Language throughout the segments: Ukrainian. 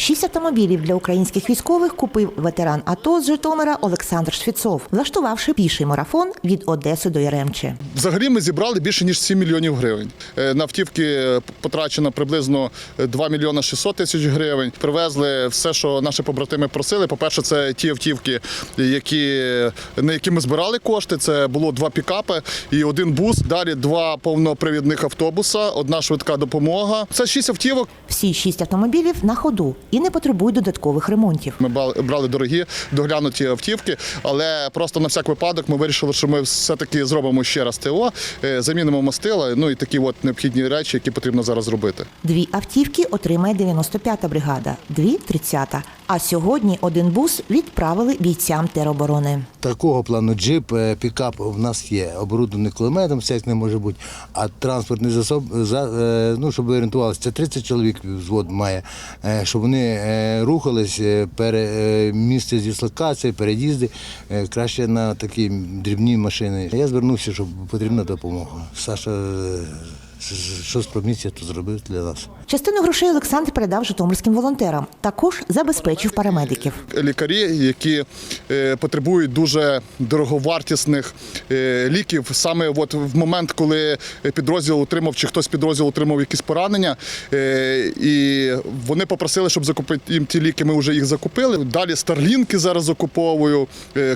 Шість автомобілів для українських військових купив ветеран АТО з Житомира Олександр Швіцов, влаштувавши піший марафон від Одеси до Яремче. Взагалі ми зібрали більше ніж 7 мільйонів гривень. Е, На автівки потрачено приблизно 2 мільйони 600 тисяч гривень. Привезли все, що наші побратими просили. По-перше, це ті автівки, які, на які ми збирали кошти. Це було два пікапи і один бус. Далі два повнопривідних автобуса, одна швидка допомога. Це шість автівок. Всі шість автомобілів на ходу і не потребують додаткових ремонтів. Ми брали дорогі доглянуті автівки, але просто на всяк випадок ми вирішили, що ми все-таки зробимо ще раз ТО, е, замінимо мастила, ну і такі от необхідні речі, які потрібно зараз зробити. Дві автівки отримає 95-та бригада, дві 30-та. А сьогодні один бус відправили бійцям тероборони. Такого плану джип, е, пікап в нас є. Оборудований кулеметом, всяк не може бути. А транспортний засоб, за, е, ну, щоб ви орієнтувалися, це 30 чоловік взвод має, е, щоб вони рухались, пере, місце дислокації, переїзди, краще на такі дрібні машини. Я звернувся, щоб потрібна допомога. Саша е, що спромігся, то зробив для нас. Частину грошей Олександр передав житомирським волонтерам. Також забезпечив парамедиків. Лікарі, які е, потребують дуже дороговартісних е, ліків, саме от в момент, коли підрозділ отримав чи хтось з підрозділу отримав якісь поранення, е, і вони попросили, щоб закупити їм ті ліки. Ми вже їх закупили. Далі старлінки зараз закуповую,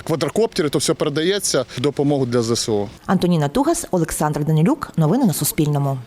квадрокоптери, то все передається допомогу для ЗСУ. Антоніна Тугас, Олександр Данилюк. Новини на Суспільному.